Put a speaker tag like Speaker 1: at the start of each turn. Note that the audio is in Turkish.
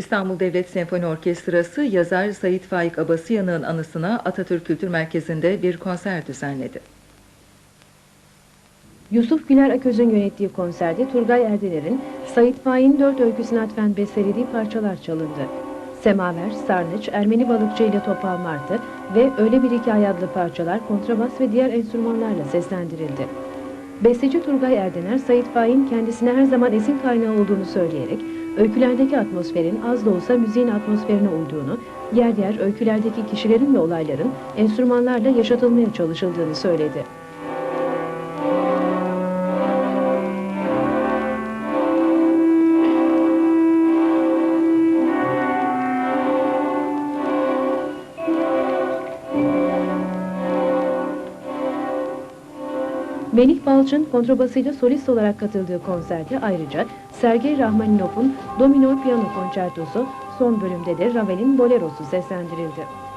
Speaker 1: İstanbul Devlet Senfoni Orkestrası yazar Sait Faik Abasıyanık'ın anısına Atatürk Kültür Merkezi'nde bir konser düzenledi.
Speaker 2: Yusuf Güler Aköz'ün yönettiği konserde Turgay Erdener'in Sait Faik'in dört öyküsüne atfen bestelediği parçalar çalındı. Semaver, Sarnıç, Ermeni Balıkçı ile Topal Martı ve Öyle Bir Hikaye adlı parçalar kontrabas ve diğer enstrümanlarla seslendirildi. Besteci Turgay Erdener, Sait Faik'in kendisine her zaman esin kaynağı olduğunu söyleyerek, öykülerdeki atmosferin az da olsa müziğin atmosferine uyduğunu, yer yer öykülerdeki kişilerin ve olayların enstrümanlarla yaşatılmaya çalışıldığını söyledi. Melih Balç'ın kontrabasıyla solist olarak katıldığı konserde ayrıca Sergey Rahmaninov'un Domino Piyano Konçertosu, son bölümde de Ravel'in Bolero'su seslendirildi.